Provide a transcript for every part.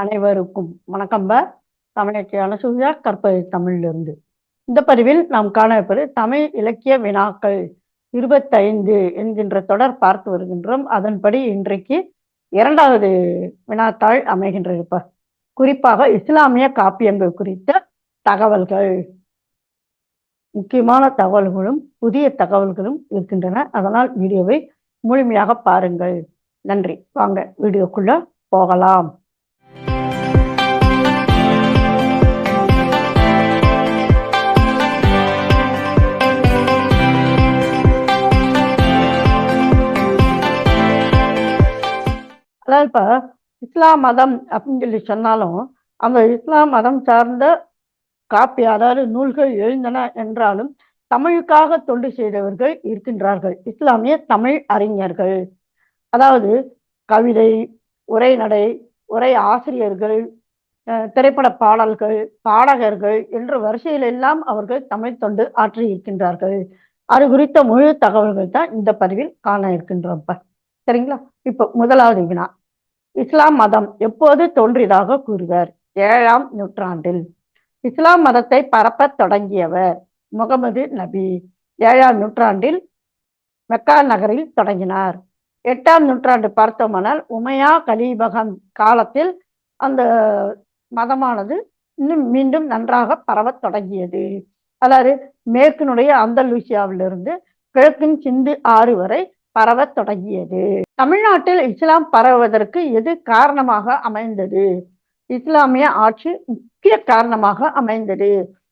அனைவருக்கும் வணக்கம்ப தமிழச்சியான சூர்யா கற்பது தமிழிலிருந்து. இந்த பதிவில் நாம் காணப்பெறு தமிழ் இலக்கிய வினாக்கள் இருபத்தைந்து என்கின்ற தொடர் பார்த்து வருகின்றோம். அதன்படி இன்றைக்கு இரண்டாவது வினாத்தாள் அமைகின்றது குறிப்பாக இஸ்லாமிய காப்பியங்கள் குறித்த தகவல்கள். முக்கியமான தகவல்களும் புதிய தகவல்களும் இருக்கின்றன. அதனால் வீடியோவை முழுமையாக பாருங்கள். நன்றி. வாங்க வீடியோக்குள்ள போகலாம். அதாவது இப்போ இஸ்லாம் மதம் அப்படின்னு சொல்லி சொன்னாலும் அந்த இஸ்லாம் மதம் சார்ந்த காப்பி அதாவது நூல்கள் எழுந்தன என்றாலும் தமிழுக்காக தொண்டு செய்தவர்கள் இருக்கின்றார்கள். இஸ்லாமிய தமிழ் அறிஞர்கள். அதாவது கவிதை உரைநடை உரை ஆசிரியர்கள் திரைப்பட பாடல்கள் பாடகர்கள் என்ற வரிசையில் எல்லாம் அவர்கள் தமிழ் தொண்டு ஆற்றி இருக்கின்றார்கள். அது குறித்த முழு தகவல்கள் தான் இந்த பதிவில் காண இருக்கின்றோம் சரிங்களா? இப்போ முதலாவது வினா. இஸ்லாம் மதம் எப்போது தோன்றியதாக கூறுவர்? ஏழாம் நூற்றாண்டில். இஸ்லாம் மதத்தை பரப்ப தொடங்கியவர் முகமது நபி. ஏழாம் நூற்றாண்டில் மெக்கா நகரில் தொடங்கினார். எட்டாம் நூற்றாண்டு பார்த்தோமானால் உமையா கலீபகம் காலத்தில் அந்த மதமானது இன்னும் மீண்டும் நன்றாக பரவத் தொடங்கியது. அதாவது மேற்கினுடைய அந்தலூசியாவிலிருந்து கிழக்கின் சிந்து ஆறு வரை பரவத் தொடங்கியது. தமிழ்நாட்டில் இஸ்லாம் பரவுவதற்கு எது காரணமாக அமைந்தது? இஸ்லாமிய ஆட்சி முக்கிய காரணமாக அமைந்தது.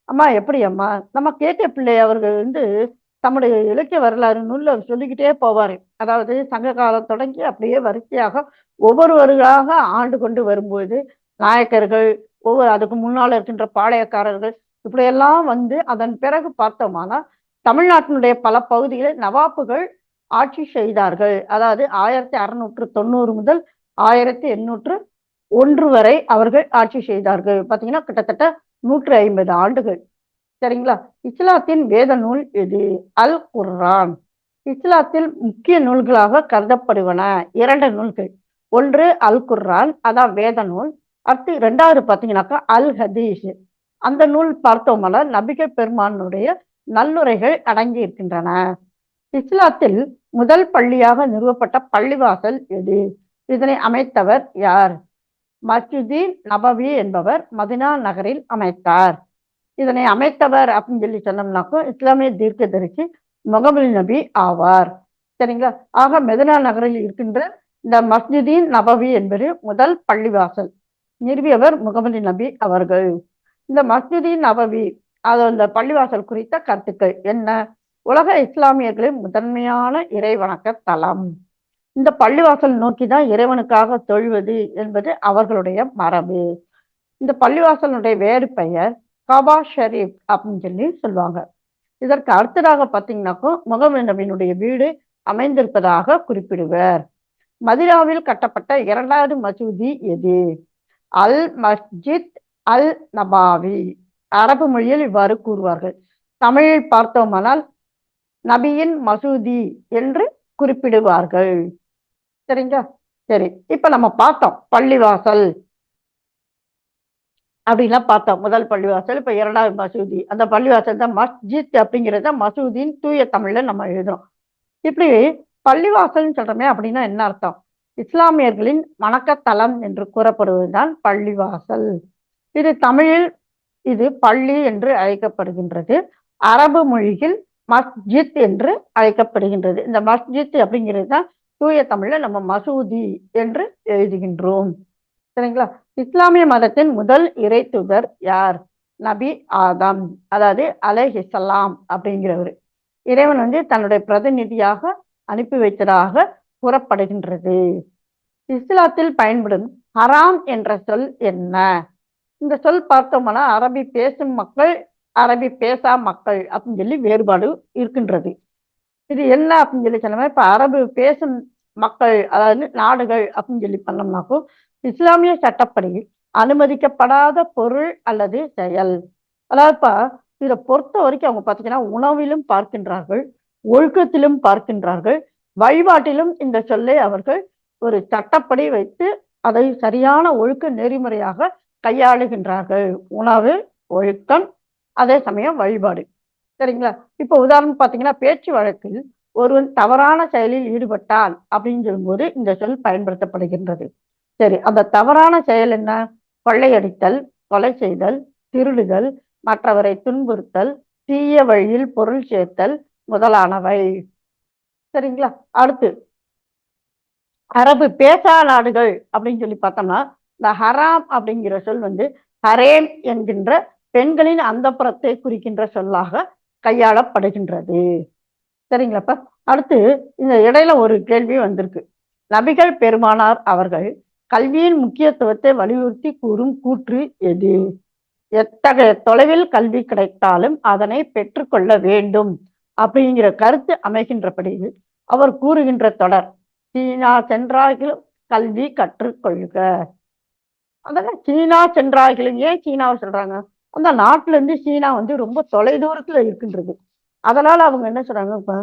அம்மா எப்படி அம்மா நம்ம கேட்ட பிள்ளை அவர்கள் வந்து தம்முடைய இலக்கிய வரலாறு நூல்ல சொல்லிக்கிட்டே போவார். அதாவது சங்க காலம் தொடங்கி அப்படியே வரிசையாக ஒவ்வொருவர்களாக ஆண்டு கொண்டு வரும்போது நாயக்கர்கள் ஒவ்வொரு அதுக்கு முன்னால் இருக்கின்ற பாளையக்காரர்கள் இப்படியெல்லாம் வந்து அதன் பிறகு பார்த்தோமானா தமிழ்நாட்டினுடைய பல பகுதிகளில் நவாப்புகள் ஆட்சி செய்தார்கள். அதாவது ஆயிரத்தி அறுநூற்று தொண்ணூறு முதல் ஆயிரத்தி எண்ணூற்று ஒன்று வரை அவர்கள் ஆட்சி செய்தார்கள். பார்த்தீங்கன்னா கிட்டத்தட்ட நூற்றி ஐம்பது ஆண்டுகள். சரிங்களா? இஸ்லாத்தின் வேத நூல் எது? அல் குர்ரான். இஸ்லாத்தில் முக்கிய நூல்களாக கருதப்படுவன இரண்டு நூல்கள். ஒன்று அல் குர்ரான் அதான் வேத நூல். அடுத்து ரெண்டாவது பார்த்தீங்கன்னாக்கா அல் ஹதீஸ். அந்த நூல் பார்த்தோம்னா நபிகள் பெருமானுடைய நல்லுரைகள் அடங்கி இருக்கின்றன இஸ்லாத்தில் முதல் பள்ளியாக நிறுவப்பட்ட பள்ளிவாசல் எது? இதனை அமைத்தவர் யார்? மஸ்ஜிதி நபவி என்பவர் மதினா நகரில் அமைத்தார். இதனை அமைத்தவர் அப்படின்னு சொல்லி சொன்னோம்னாக்கோ இஸ்லாமிய தீர்க்க தரிசி முகமது நபி ஆவார். சரிங்களா? ஆக மெதினா நகரில் இருக்கின்ற இந்த மஸ்ஜிதீன் நபவி என்பது முதல் பள்ளிவாசல். நிறுவியவர் முகமது நபி அவர்கள். இந்த மஸ்ஜிதீன் நபவி அது அந்த பள்ளிவாசல் குறித்த கருத்துக்கள் என்ன? உலக இஸ்லாமியர்களின் முதன்மையான இறைவணக்க தலம் இந்த பள்ளிவாசல் நோக்கி தான் இறைவனுக்காக தொழுவது என்பது அவர்களுடைய மரபு. இந்த பள்ளிவாசலுடைய வேறு பெயர் கபா ஷரீப் அப்படின்னு சொல்லி சொல்லுவாங்க. இதற்கு அடுத்ததாக பார்த்தீங்கன்னாக்கும் முகமது நபியினுடைய வீடு அமைந்திருப்பதாக குறிப்பிடுவர். மதிராவில் கட்டப்பட்ட இரண்டாவது மசூதி எது? அல் மஸ்ஜித் அல் நபாவி. அரபு மொழியில் இவ்வாறு கூறுவார்கள். தமிழில் பார்த்தோமானால் நபியின் மசூதி என்று குறிப்பிடுவார்கள். சரிங்களா? சரி இப்ப நம்ம பார்த்தோம் பள்ளிவாசல் அப்படின்லாம் பார்த்தோம் முதல் பள்ளிவாசல் இப்ப இரண்டாவது மசூதி. அந்த பள்ளிவாசல் தான் மஸ்ஜித் அப்படிங்கிறத மசூதின்னு தூய தமிழ்ல நம்ம எழுதுறோம். இப்படி பள்ளிவாசல்னு சொல்றோமே அப்படின்னா என்ன அர்த்தம்? இஸ்லாமியர்களின் வணக்கத்தலம் என்று கூறப்படுவதுதான் பள்ளிவாசல். இது தமிழில் இது பள்ளி என்று அழைக்கப்படுகின்றது. அரபு மொழியில் மஸ்ஜித் என்று அழைக்கப்படுகின்றது. இந்த மஸ்ஜித் அப்படிங்கிறது தான் தூய தமிழ்ல நம்ம மசூதி என்று எழுதுகின்றோம். சரிங்களா? இஸ்லாமிய மதத்தின் முதல் இறை தூதர் யார்? நபி ஆதம் அதாவது அலஹிசலாம் அப்படிங்கிறவர். இறைவன் வந்து தன்னுடைய பிரதிநிதியாக அனுப்பி வைத்ததாக கூறப்படுகின்றது. இஸ்லாத்தில் பயன்படும் ஹராம் என்ற சொல் என்ன? இந்த சொல் பார்த்தோம்னா அரபி பேசும் மக்கள் அரபி பேசா மக்கள் அப்படின்னு சொல்லி வேறுபாடு இருக்கின்றது. இது என்ன அப்படின்னு சொல்லி சொன்னோம்னா இப்ப அரபு பேசும் மக்கள் அதாவது நாடுகள் அப்படின்னு சொல்லி பண்ணோம்னாக்கும் இஸ்லாமிய சட்டப்படி அனுமதிக்கப்படாத பொருள் அல்லது செயல். அதாவது இப்போ இதை பொறுத்த வரைக்கும் அவங்க பார்த்தீங்கன்னா உணவிலும் பார்க்கின்றார்கள் ஒழுக்கத்திலும் பார்க்கின்றார்கள் வழிபாட்டிலும் இந்த சொல்லை அவர்கள் ஒரு சட்டப்படி வைத்து அதை சரியான ஒழுக்க நெறிமுறையாக கையாளுகின்றார்கள். உணவு ஒழுக்கம் அதே சமயம் வழிபாடு. சரிங்களா? இப்போ உதாரணம் பார்த்தீங்கன்னா பேச்சு வழக்கில் ஒருவன் தவறான செயலில் ஈடுபட்டால் அப்படின்னு சொல்லும்போது இந்த சொல் பயன்படுத்தப்படுகின்றது. சரி அந்த தவறான செயல் என்ன? கொள்ளையடித்தல் கொலை செய்தல் திருடுதல் மற்றவரை துன்புறுத்தல் தீய வழியில் பொருள் சேர்த்தல் முதலானவை. சரிங்களா? அடுத்து அரபு பேசா நாடுகள் அப்படின்னு சொல்லி பார்த்தோம்னா இந்த ஹராம் அப்படிங்கிற சொல் வந்து ஹரேம் என்கின்ற பெண்களின் அந்தப்புறத்தை குறிக்கின்ற சொல்லாக கையாளப்படுகின்றது. சரிங்களாப்பா அடுத்து இந்த இடையில ஒரு கேள்வி வந்திருக்கு. நபிகள் பெருமானார் அவர்கள் கல்வியின் முக்கியத்துவத்தை வலியுறுத்தி கூறும் கூற்று எது? எத்தகைய தொலைவில் கல்வி கிடைத்தாலும் அதனை பெற்றுக்கொள்ள வேண்டும் அப்படிங்கிற கருத்து அமைகின்றபடி அவர் கூறுகின்ற தொடர் சீனா சென்றாகிலும் கல்வி கற்றுக்கொள்க. அதெல்லாம் சீனா சென்றாகிலும் ஏன் சீனாவை சொல்றாங்க? அந்த நாட்டுல இருந்து சீனா வந்து ரொம்ப தொலைதூரத்துல இருக்கின்றது. அதனால அவங்க என்ன சொல்றாங்க இப்போ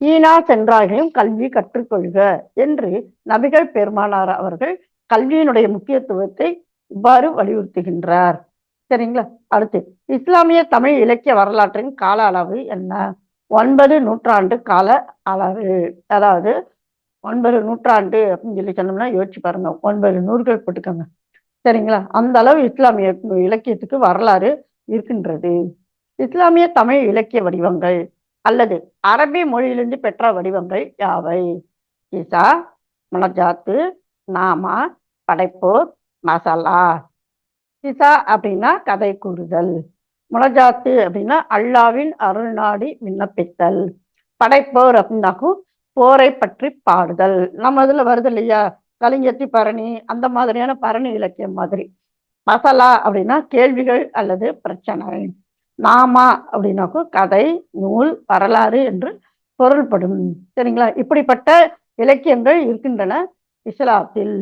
சீனா சென்றாகையும் கல்வி கற்றுக்கொள்க என்று நபிகள் பெருமானார் அவர்கள் கல்வியினுடைய முக்கியத்துவத்தை இவ்வாறு வலியுறுத்துகின்றார். சரிங்களா? அடுத்து இஸ்லாமிய தமிழ் இலக்கிய வரலாற்றின் கால அளவு என்ன? ஒன்பது நூற்றாண்டு கால அளவு. அதாவது ஒன்பது நூற்றாண்டு அப்படின்னு சொல்லி சொன்னோம்னா யோசிச்சு பாருங்க. ஒன்பது நூறுகள் போட்டுக்கோங்க. சரிங்களா? அந்த அளவு இஸ்லாமிய இலக்கியத்துக்கு வரலாறு இருக்கின்றது. இஸ்லாமிய தமிழ் இலக்கிய வடிவங்கள் அல்லது அரபி மொழியிலிருந்து பெற்ற வடிவங்கள் யாவை? இசா முனஜாத்து நாமா படைப்போர் மசாலா. இசா அப்படின்னா கதை கூறுதல். முனஜாத்து அப்படின்னா அல்லாவின் அருள் நாடி விண்ணப்பித்தல். படைப்போர் அப்படின்னாக்கும் போரை பற்றி பாடுதல். நம்ம இதுல வருது இல்லையா? கலிங்கத்தி பரணி அந்த மாதிரியான பரணி இலக்கியம் மாதிரி. மசாலா அப்படின்னா கேள்விகள் அல்லது பிரச்சனை நாமா அப்படின்னாக்கோ கதை நூல் வரலாறு என்று பொருள்படும். சரிங்களா? இப்படிப்பட்ட இலக்கியங்கள் இருக்கின்றன இஸ்லாத்தில்.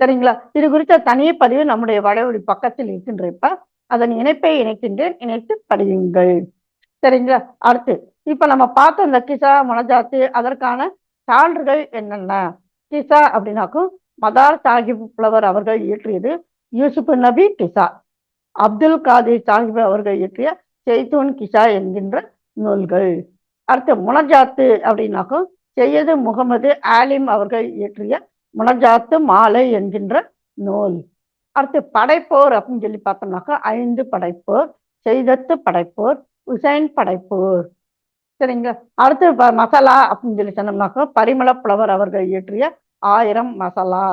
சரிங்களா? இது குறித்த தனி பதிவு நம்முடைய வடவழி பக்கத்தில் இருக்கின்ற இப்ப அதன் இணைப்பை இணைக்கின்றேன். இணைத்து படியுங்கள். சரிங்களா? அடுத்து இப்ப நம்ம பார்த்த இந்த கிசா மனஜாத்து அதற்கான சான்றுகள் என்னென்ன? டிசா அப்படின்னாக்கும் மதார் சாஹிப் புலவர் அவர்கள் இயற்றியது யூசுப் நபி டிசா. அப்துல் காதிர் சாஹிப் அவர்கள் இயற்றிய செய்தூன் கிசா என்கின்ற நூல்கள். அடுத்து முனஜாத்து அப்படின்னாக்கும் செய்யது முகமது ஆலிம் அவர்கள் இயற்றிய முனஜாத்து மாலை என்கின்ற நூல். அடுத்து படைப்போர் அப்படின்னு சொல்லி பார்த்தோம்னாக்கா ஐந்து படைப்போர் செய்தத்து படைப்போர் உசைன் படைப்போர். சரிங்களா? அடுத்து மசாலா அப்படின்னு சொல்லி சொன்னோம்னாக்கா பரிமள புலவர் அவர்கள் இயற்றிய ஆயிரம் மசாலா.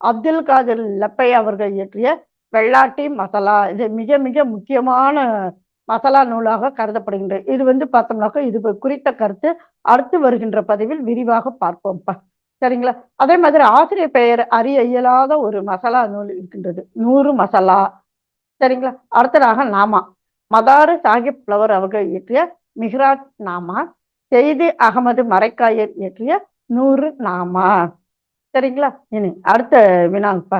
அப்துல் காதிர் லப்பை அவர்கள் இயற்றிய வெள்ளாட்டி மசாலா. இது மிக மிக முக்கியமான மசாலா நூலாக கருதப்படுகின்றது இது வந்து பார்த்தோம்னாக்கா இது குறித்த கருத்து. அடுத்து வருகின்ற பதிவில் விரிவாக பார்ப்போம்ப்பா. சரிங்களா? அதே மாதிரி ஆசிரியர் பெயர் அறிய இயலாத ஒரு மசாலா நூல் இருக்கின்றது. நூறு மசாலா. சரிங்களா? அடுத்ததாக நாமா. மதாரு சாஹிப் புலவர் அவர்கள் இயற்றிய மிஹ்ராஜ் நாமா. செய்தி அகமது மரைக்காயர் இயற்றிய நூறு நாமா. சரிங்களா? இனி அடுத்த வினாப்பா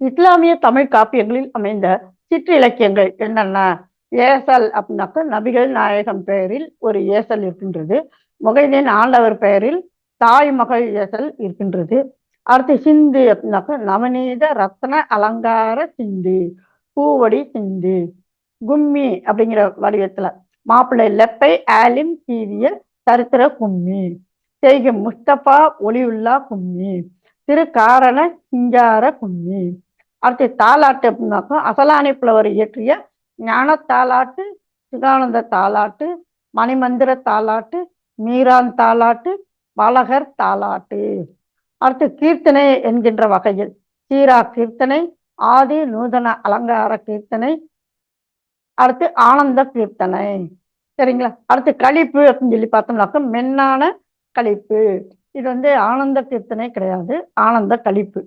இஸ்லாமிய தமிழ் காப்பியங்களில் அமைந்த சிற்றிலக்கியங்கள் என்னென்ன ஏசல் அப்படின்னாக்க நபிகள் நாயகம் பெயரில் ஒரு ஏசல் இருக்கின்றது. முகைதீன் ஆண்டவர் பெயரில் தாய் மகள் ஏசல் இருக்கின்றது. அடுத்து சிந்து அப்படின்னாக்க நவநீத ரத்ன அலங்கார சிந்து பூவடி சிந்து கும்மி அப்படிங்கிற வடிவத்துல. மாப்பிள்ளை லெப்பை ஆலிம் கீரிய சரித்திர கும்மி. செய்கும் முஸ்தபா ஒளியுல்லா கும்மி. திரு காரண சிங்கார கும்மி. அடுத்து தாலாட்டு அப்படின்னாக்கா அசலானி புலவர் இயற்றிய ஞான தாலாட்டு சிதானந்த தாலாட்டு மணிமந்திர தாலாட்டு மீரான் தாலாட்டு பலகர் தாலாட்டு அடுத்து கீர்த்தனை என்கின்ற வகையில் சீரா கீர்த்தனை ஆதி நூதன அலங்கார கீர்த்தனை அடுத்து ஆனந்த கீர்த்தனை. சரிங்களா? அடுத்து கழிப்பு அப்படின்னு சொல்லி பார்த்தோம்னாக்கா மென்னான கழிப்பு. இது வந்து ஆனந்த கீர்த்தனை கிடையாது. ஆனந்த கழிப்பு.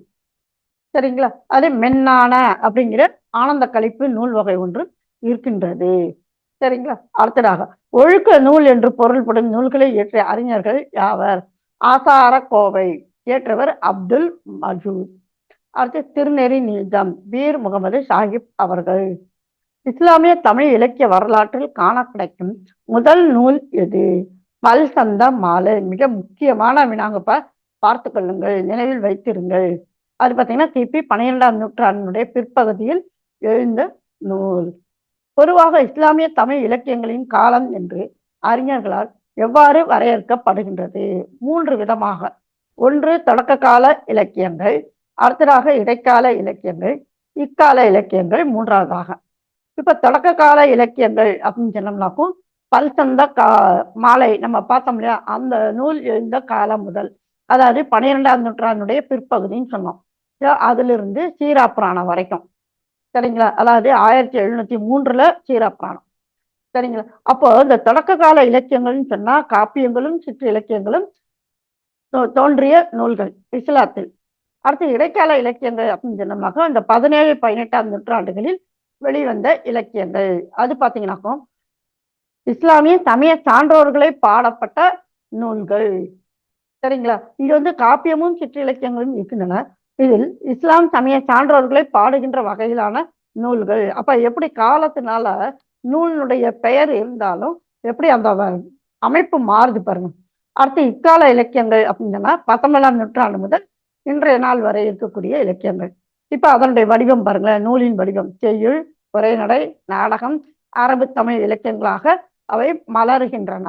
சரிங்களா? அது மென்னான அப்படிங்கிற ஆனந்த கழிப்பு நூல் வகை ஒன்று இருக்கின்றது. சரிங்களா? அடுத்ததாக ஒழுக்க நூல் என்று பொருள்படும் நூல்களை இயற்றிய அறிஞர்கள் யாவர்? ஆசார கோவை இயற்றவர் அப்துல் மஜூத். அடுத்து திருநெறி நீதம் பீர் முகமது சாஹிப் அவர்கள். இஸ்லாமிய தமிழ் இலக்கிய வரலாற்றில் காண கிடைக்கும் முதல் நூல் எது? பல்சந்த மாலை மிக முக்கியமான வினாங்கப்ப பார்த்து கொள்ளுங்கள் நினைவில் வைத்திருங்கள். அது பார்த்தீங்கன்னா கிபி பன்னிரெண்டாம் நூற்றாண்டினுடைய பிற்பகுதியில் எழுந்த நூல். பொதுவாக இஸ்லாமிய தமிழ் இலக்கியங்களின் காலம் என்று அறிஞர்களால் எவ்வாறு வரையறுக்கப்படுகின்றது? மூன்று விதமாக. ஒன்று தொடக்க கால இலக்கியங்கள் அடுத்ததாக இடைக்கால இலக்கியங்கள் இக்கால இலக்கியங்கள் மூன்றாவதாக. இப்ப தொடக்க கால இலக்கியங்கள் அப்படின்னு சொன்னோம்னாக்கும் பல்சந்த கா மாலை நம்ம பார்த்தோம் இல்லையா? அந்த நூல் எழுந்த காலம் முதல். அதாவது பன்னிரெண்டாம் நூற்றாண்டுடைய பிற்பகுதின்னு சொன்னோம். அதிலிருந்து சீரா புராணம் வரைக்கும். சரிங்களா? அதாவது ஆயிரத்தி எழுநூத்தி மூன்றுல சீரா புராணம் சரிங்களா? அப்போ இந்த தொடக்க கால இலக்கியங்கள்னு சொன்னா காப்பியங்களும் சிற்று இலக்கியங்களும் தோன்றிய நூல்கள் இஸ்லாத்தில். அடுத்து இடைக்கால இலக்கியங்கள் அப்படின்னு சொன்னமாக இந்த பதினேழு பதினெட்டாம் நூற்றாண்டுகளில் வெளிவந்த இலக்கியங்கள். அது பார்த்தீங்கன்னாக்கும் இஸ்லாமிய சமய சான்றோர்களை பாடப்பட்ட நூல்கள். சரிங்களா? இது வந்து காப்பியமும் சிற்றிலக்கியங்களும் இருக்கின்றன. இதில் இஸ்லாம் சமய சான்றோர்களை பாடுகின்ற வகையிலான நூல்கள். அப்ப எப்படி காலத்தினால நூலினுடைய பெயர் இருந்தாலும் எப்படி அந்த அமைப்பு மாறுது பாருங்க. அடுத்து இக்கால இலக்கியங்கள் அப்படின்னா பத்தொன்பதாம் நூற்றாண்டு முதல் இன்றைய நாள் வரை இருக்கக்கூடிய இலக்கியங்கள். இப்ப அதனுடைய வடிவம் பாருங்களேன். நூலின் வடிவம். செய்யுள் உரைநடை நாடகம் அரபு தமிழ் இலக்கியங்களாக அவை மலருகின்றன.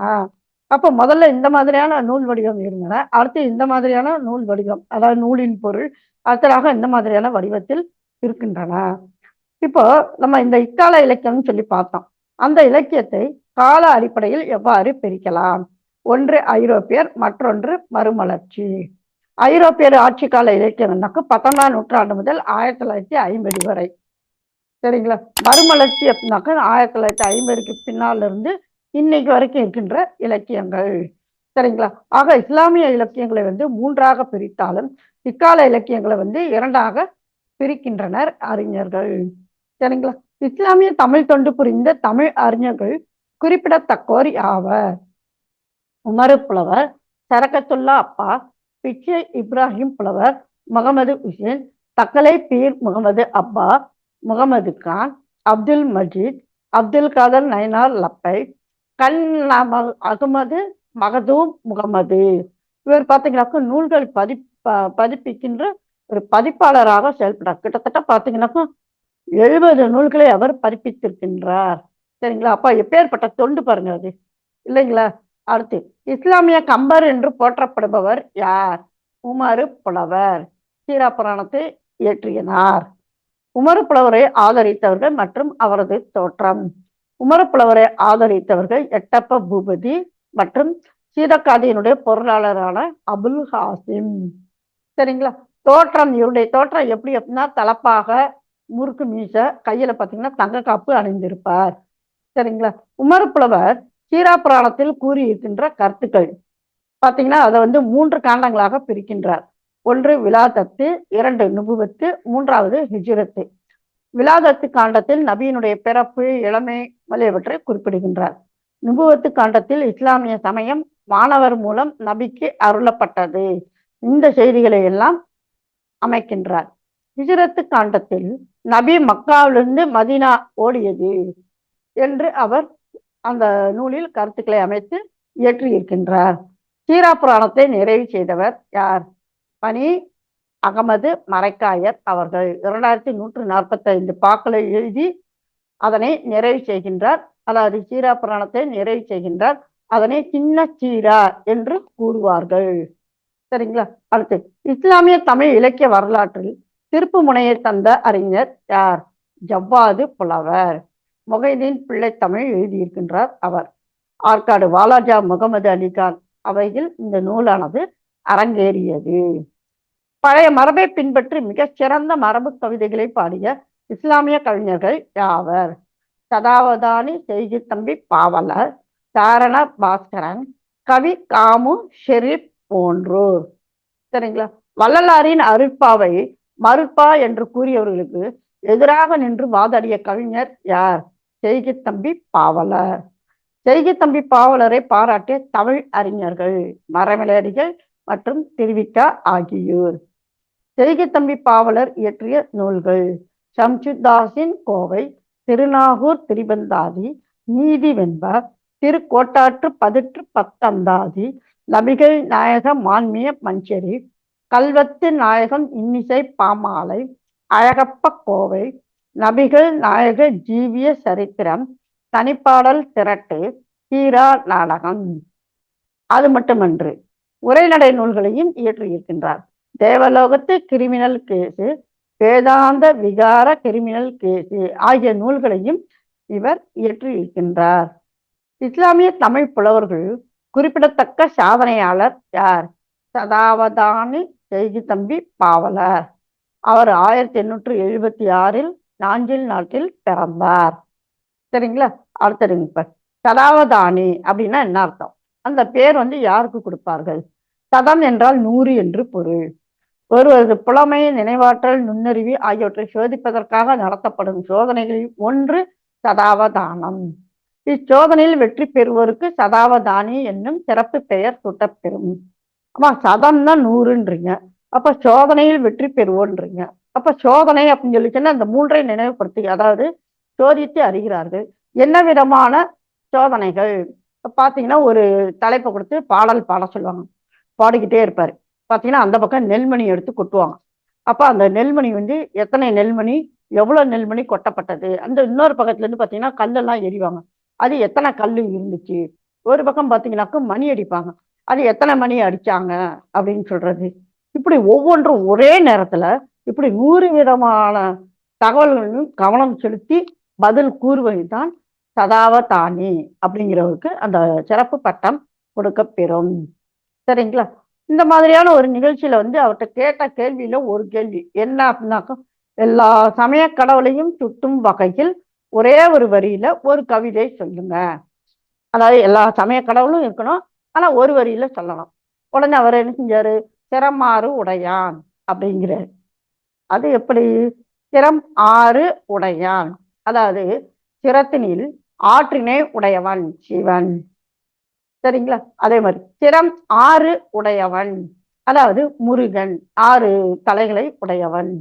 அப்போ முதல்ல இந்த மாதிரியான நூல் வடிவம் இருந்தன. அடுத்து இந்த மாதிரியான நூல் வடிவம் அதாவது நூலின் பொருள் அடுத்ததாக இந்த மாதிரியான வடிவத்தில் இருக்கின்றன. இப்போ நம்ம இந்த இக்கால இலக்கியம்னு சொல்லி பார்த்தோம். அந்த இலக்கியத்தை கால அடிப்படையில் எவ்வாறு பிரிக்கலாம்? ஒன்று ஐரோப்பியர் மற்றொன்று மறுமலர்ச்சி. ஐரோப்பியர் ஆட்சி கால இலக்கியம்னாக்க பத்தொன்பதாம் நூற்றாண்டு முதல் ஆயிரத்தி தொள்ளாயிரத்தி ஐம்பது வரை. சரிங்களா? மறுமலர்ச்சி அப்படின்னாக்க ஆயிரத்தி தொள்ளாயிரத்தி ஐம்பதுக்கு பின்னால் இருந்து இன்னைக்கு வரைக்கும் இருக்கின்ற இலக்கியங்கள். சரிங்களா? ஆக இஸ்லாமிய இலக்கியங்களை வந்து மூன்றாக பிரித்தாலும் இக்கால இலக்கியங்களை வந்து இரண்டாக பிரிக்கின்றனர் அறிஞர்கள். சரிங்களா? இஸ்லாமிய தமிழ் தொண்டு புரிந்த தமிழ் அறிஞர்கள் குறிப்பிடத்தக்கோர் ஆவர் உமரு புலவர் சரக்கத்துல்லா அப்பா பிச்சை இப்ராஹிம் புலவர் முகமது உசேன் தக்கலை பீர் முகமது அப்பா முகமது கான் அப்துல் மஜீத் அப்துல் காதர் நயனார் லப்பை கல் அகமது மகதூம் முகமது. இவர் பார்த்தீங்கன்னாக்கா நூல்கள் பதி பதிப்பிக்கின்ற ஒரு பதிப்பாளராக செயல்படுறார் கிட்டத்தட்ட பார்த்தீங்கன்னாக்கா எழுபது நூல்களை அவர் பதிப்பித்திருக்கின்றார். சரிங்களா? அப்பா எப்பேற்பட்ட தொண்டு பாருங்க அது. இல்லைங்களா? அடுத்து இஸ்லாமிய கம்பர் என்று போற்றப்படுபவர் யார்? உமரு புலவர். சீரா புராணத்தை இயற்றினார். உமரு புலவரை ஆதரித்தவர்கள் மற்றும் அவரது தோற்றம். உமரப்புலவரை ஆதரித்தவர்கள் எட்டப்ப பூபதி மற்றும் சீதக்காதியினுடைய பொருளாளரான அபுல் ஹாசிம். சரிங்களா? தோற்றம் இவருடைய தோற்றம் எப்படி அப்படின்னா தலப்பாக முறுக்கு மீச கையில பார்த்தீங்கன்னா தங்க காப்பு அணிந்திருப்பார். சரிங்களா? உமரப்புலவர் சீரா புராணத்தில் கூறியிருக்கின்ற கருத்துக்கள். பார்த்தீங்கன்னா அதை வந்து மூன்று காண்டங்களாக பிரிக்கின்றார். ஒன்று விலாதத்து இரண்டு நுபுவத்து மூன்றாவது ஹிஜிரத்து. விலாதத்து காண்டத்தில் நபியினுடைய பிறப்பு இளமை முதலியவற்றை குறிப்பிடுகின்றார். நுபுவத்து காண்டத்தில் இஸ்லாமிய சமயம் மாணவர் மூலம் நபிக்கு அருளப்பட்டது. இந்த செய்திகளை எல்லாம் அமைக்கின்றார். ஹிஜரத்து காண்டத்தில் நபி மக்காவிலிருந்து மதினா ஓடியது என்று அவர் அந்த நூலில் கருத்துக்களை அமைத்து இயற்றியிருக்கின்றார். சீரா புராணத்தை நிறைவு செய்தவர் யார்? பனி அகமது மரைக்காயர் அவர்கள் இரண்டாயிரத்தி நூற்று நாற்பத்தி ஐந்து பாக்களை எழுதி அதனை நிறைவு செய்கின்றார். அதாவது சீரா புராணத்தை நிறைவு செய்கின்றார். அதனை சின்ன சீரா என்று கூறுவார்கள். சரிங்களா? அடுத்து இஸ்லாமிய தமிழ் இலக்கிய வரலாற்றில் திருப்பு முனையை தந்த அறிஞர் யார்? ஜவ்வாது புலவர். முகைதீன் பிள்ளை தமிழ் எழுதியிருக்கின்றார் அவர். ஆற்காடு வாலாஜா முகமது அலிகான் அவையில் இந்த நூலானது அரங்கேறியது. பழைய மரபை பின்பற்றி மிகச் சிறந்த மரபு கவிதைகளை பாடிய இஸ்லாமிய கவிஞர்கள் யாவர்? சதாவதானி செய்தி தம்பி பாவலர் சாரண பாஸ்கரன் கவி காமு ஷெரீப் போன்றோர். சரிங்களா? வள்ளலாரின் அருட்பாவை மறுப்பா என்று கூறியவர்களுக்கு எதிராக நின்று வாதாடிய கவிஞர் யார்? செய்கி தம்பி பாவலர். செய்கி தம்பி பாவலரை பாராட்டிய தமிழ் அறிஞர்கள் மரமிலடிகள் மற்றும் திருவிக்கா ஆகியோர். செய்கி தம்பி பாவலர் இயற்றிய நூல்கள் சம்சுதாசின் கோவை திருநாகூர் திரிபந்தாதி நீதி வெண்ப திருக்கோட்டாற்று பதிற்று பத்தந்தாதி நபிகள் நாயக மான்மிய மஞ்சரி கல்வத்து நாயகம் இன்னிசை பாமாலை அழகப்ப கோவை நபிகள் நாயக ஜீவிய சரித்திரம் தனிப்பாடல் திரட்டு ஹீரா நாடகம். அது மட்டுமன்று. உரைநடை நூல்களையும் இயற்றியிருக்கின்றார். தேவலோகத்து கிரிமினல் கேசு வேதாந்த விகார கிரிமினல் கேசு ஆகிய நூல்களையும் இவர் இயற்றியிருக்கின்றார். இஸ்லாமிய தமிழ் புலவர்கள் குறிப்பிடத்தக்க சாதனையாளர் யார்? சதாவதானி செய்தி தம்பி பாவலர். அவர் ஆயிரத்தி எண்ணூற்று எழுபத்தி ஆறில் நாஞ்சில் நாட்டில் பிறந்தார். சரிங்களா? அடுத்ததுங்க இப்ப சதாவதானி அப்படின்னா என்ன அர்த்தம்? அந்த பேர் வந்து யாருக்கு கொடுப்பார்கள்? சதம் என்றால் நூறு என்று பொருள். ஒருவரது புலமை நினைவாற்றல் நுண்ணறிவு ஆகியவற்றை சோதிப்பதற்காக நடத்தப்படும் சோதனைகளில் ஒன்று சதாவதானம். இச்சோதனையில் வெற்றி பெறுவோருக்கு சதாவதானி என்னும் சிறப்பு பெயர் சுட்டப்பெறும். ஆமா சதம் தான் நூறுன்றீங்க. அப்ப சோதனையில் வெற்றி பெறுவோன்றீங்க. அப்ப சோதனை அப்படின்னு சொல்லிச்சுன்னா அந்த மூன்றை நினைவுபடுத்தி அதாவது சோதித்து அறிகிறார்கள். என்ன விதமான சோதனைகள்? இப்ப பாத்தீங்கன்னா ஒரு தலைப்பை கொடுத்து பாடல் பாட சொல்லுவாங்க. பாடிக்கிட்டே இருப்பாரு. பாத்தீங்கன்னா அந்த பக்கம் நெல்மணி எடுத்து கொட்டுவாங்க. அப்போ அந்த நெல்மணி வந்து எத்தனை நெல்மணி எவ்வளவு நெல்மணி கொட்டப்பட்டது? அந்த இன்னொரு பக்கத்துல இருந்து பாத்தீங்கன்னா கல்லெல்லாம் எரிவாங்க. அது எத்தனை கல் இருந்துச்சு? ஒரு பக்கம் பார்த்தீங்கன்னாக்கா மணி அடிப்பாங்க. அது எத்தனை மணி அடிச்சாங்க அப்படின்னு சொல்றது. இப்படி ஒவ்வொன்றும் ஒரே நேரத்துல இப்படி நூறு விதமான தகவல்களையும் கவனம் செலுத்தி பதில் கூறுவது தான் சதாவதானி அப்படிங்கிறவருக்கு அந்த சிறப்பு பட்டம் கொடுக்கப்பெறும். சரிங்களா? இந்த மாதிரியான ஒரு நிகழ்ச்சியில வந்து அவர்கிட்ட கேட்ட கேள்வியில ஒரு கேள்வி என்ன அப்படின்னாக்கா எல்லா சமய கடவுளையும் சுட்டும் வகையில் ஒரே ஒரு வரியில ஒரு கவிதை சொல்லுங்க. அதாவது எல்லா சமய கடவுளும் இருக்கணும் ஆனா ஒரு வரியில சொல்லலாம். உடனே அவர் என்ன செஞ்சாரு? சிரமாறு உடையான் அப்படிங்கிறார். அது எப்படி? சிரம் ஆறு உடையான். அதாவது சிரத்தினில் ஆற்றினை உடையவன் சிவன். சரிங்களா? அதே மாதிரி சிரம் ஆறு உடையவன். அதாவது முருகன் ஆறு தலைகளை உடையவன்.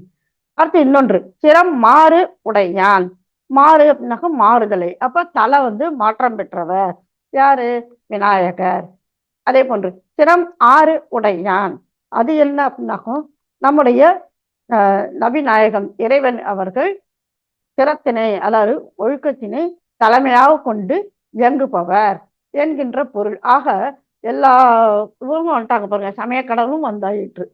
அடுத்து இன்னொன்று சிரம் மாறு உடையான். மாறு அப்படின்னாக்க மாறுதலை. அப்ப தலை வந்து மாற்றம் பெற்றவர். யாரு? விநாயகர். அதே போன்று சிரம் ஆறு உடையான். அது என்ன அப்படின்னாக்கும் நம்முடைய நபிநாயகம் இறைவன் அவர்கள் சிரத்தினை அதாவது ஒழுக்கத்தினை தலைமையாக கொண்டு இயங்குபவர். என்கின்ற பொருள். ஆக எல்லா இதுவும் வந்துட்டாங்க பாருங்க. சமயக்கடலும் வந்தாயிற்று.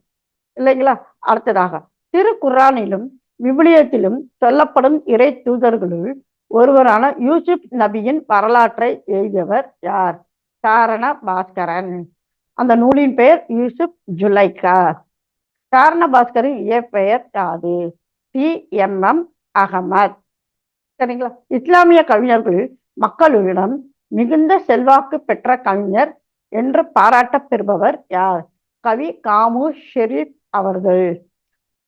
இல்லைங்களா? அடுத்ததாக திருக்குறானிலும் விபிலியத்திலும் சொல்லப்படும் இறை தூதர்களுள் ஒருவரான யூசுப் நபியின் வரலாற்றை எழுதியவர் யார்? காரண பாஸ்கரன். அந்த நூலின் பெயர் யூசுப் ஜுலைக்கா காரண பாஸ்கரின் இயற்பெயர் யாது? டி. எம். எம். அகமத். சரிங்களா? இஸ்லாமிய கவிஞர்கள் மக்களிடம் மிகுந்த செல்வாக்கு பெற்ற கவிஞர் என்று பாராட்ட பெறுபவர் யார்? கவி காமு ஷெரீப் அவர்கள்.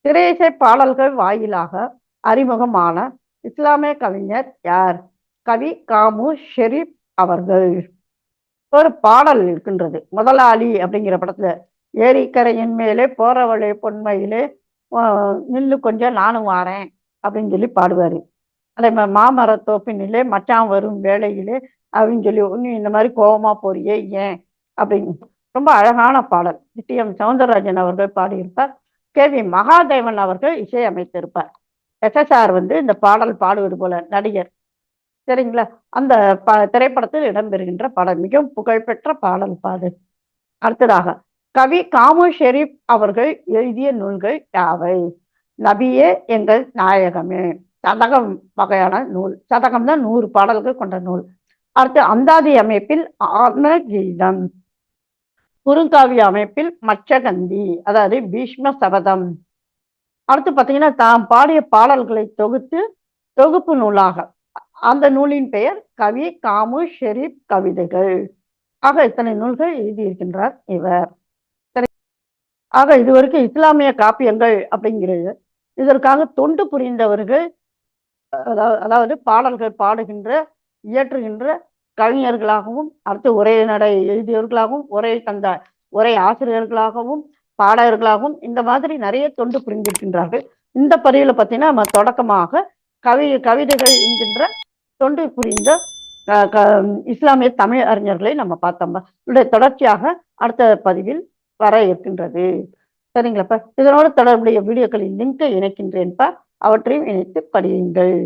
திரையிசை பாடல்கள் வாயிலாக அறிமுகமான இஸ்லாமிய கவிஞர் யார்? கவி காமு ஷெரீப் அவர்கள். ஒரு பாடல் இருக்கின்றது. முதலாளி அப்படிங்கிற படத்துல ஏரிக்கரையின் மேலே போறவளே பொன்மையிலே நில்லு கொஞ்சம் நானும் வாரேன் அப்படின்னு சொல்லி பாடுவாரு. அதே மாதிரி மாமரத்தோப்பினிலே மச்சான் வரும் வேலையிலே அப்படின்னு சொல்லி நீ இந்த மாதிரி கோபமா போறியே? ஏன்? அப்படின்னு. ரொம்ப அழகான பாடல். டி. எம். சவுந்தரராஜன் அவர்கள் பாடியிருப்பார். கே. வி. மகாதேவன் அவர்கள் இசையமைத்திருப்பார். எஸ்எஸ்ஆர் வந்து இந்த பாடல் பாடுவது போல நடிகர். சரிங்களா? அந்த ப திரைப்படத்தில் இடம்பெறுகின்ற பாடல். மிகவும் புகழ்பெற்ற பாடல் பாடு அடுத்ததாக கவி காமு ஷெரீப் அவர்கள் எழுதிய நூல்கள் யாவை? நபியே எங்கள் நாயகமே. சதகம் வகையான நூல். சதகம் தான் நூறு பாடல்கள் கொண்ட நூல். அடுத்து அந்தாதி அமைப்பில் ஆத்மகீதம் குறுங்காவிய அமைப்பில் மச்சகந்தி அதாவது பீஷ்ம சபதம் அடுத்து பார்த்தீங்கன்னா தாம் பாடிய பாடல்களை தொகுத்து தொகுப்பு நூலாக அந்த நூலின் பெயர் கவி காமு ஷெரீப் கவிதைகள். ஆக இத்தனை நூல்கள் எழுதியிருக்கின்றார் இவர். ஆக இதுவரைக்கும் இஸ்லாமிய காப்பியங்கள் அப்படிங்கிறது இதற்காக தொண்டு புரிந்தவர்கள் அதாவது பாடல்கள் பாடுகின்ற இயற்றுகின்ற கவிஞர்களாகவும் அடுத்து உரை நடை எழுதியவர்களாகவும் உரை தந்த உரை ஆசிரியர்களாகவும் பாடகர்களாகவும் இந்த மாதிரி நிறைய தொண்டு புரிந்திருக்கின்றார்கள். இந்த பதிவில் பார்த்தீங்கன்னா நம்ம தொடக்கமாக கவி கவிதைகள் என்கின்ற தொண்டு புரிந்த க- இஸ்லாமிய தமிழ் அறிஞர்களை நம்ம பார்த்தோம். இவருடைய தொடர்ச்சியாக அடுத்த பதிவில் வர இருக்கின்றது. சரிங்களாப்பா இதனோடு தொடர்புடைய வீடியோக்களின் லிங்கை இணைக்கின்றேன்ப்பா அவற்றையும் இணைத்து படியுங்கள்.